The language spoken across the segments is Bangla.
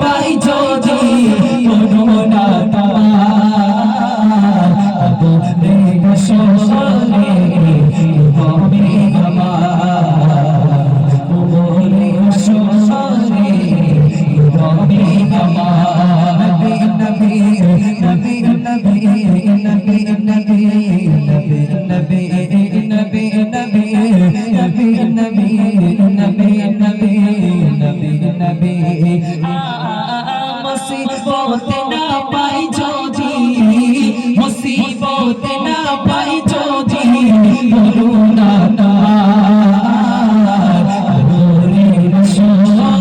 পাই যদি কোনো না পাই যদি মুসিবত না পাই যদি করুণা তার ওরে সরে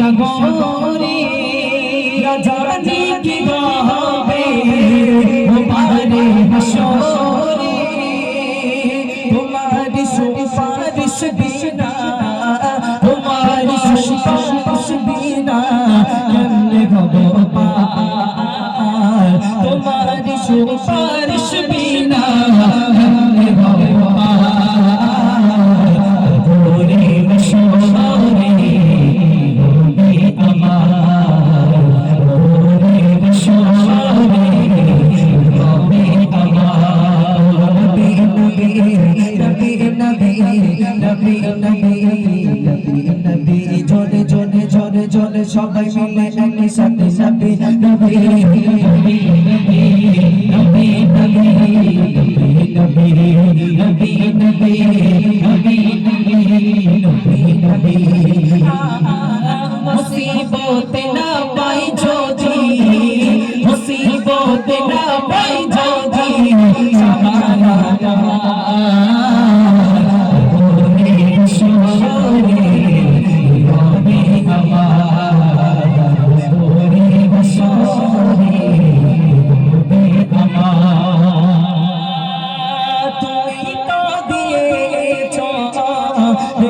সাগরে রাজানি কি গাবে ও পারে হাসরে, তোমারি সুপারিশ বিনা, তোমারি সুপারিশ বিনা, কেমনে হব পার তোমারি সুপারিশ জোরে সবাই মিলে একই সাথে নবী নবী নবী নবী না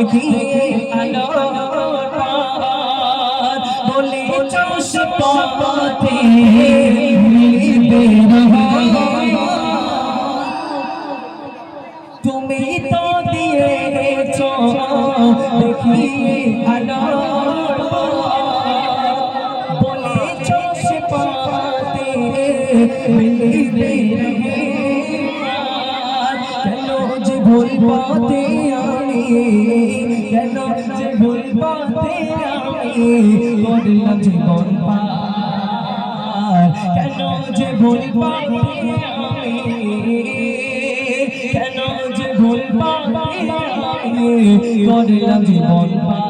দেখিয়ে আলো বলে, চৌষ পথে মিলবে তুমি তো দিয়েছ দেখিয়ে আলো বলে, চৌষ পথে মিলবে ভুল পথে কেন যে ভুল পথে আমি? করলাম জীবন পার কেন যে ভুল পথে আমি? কেন যে ভুল পথে জীবন পার।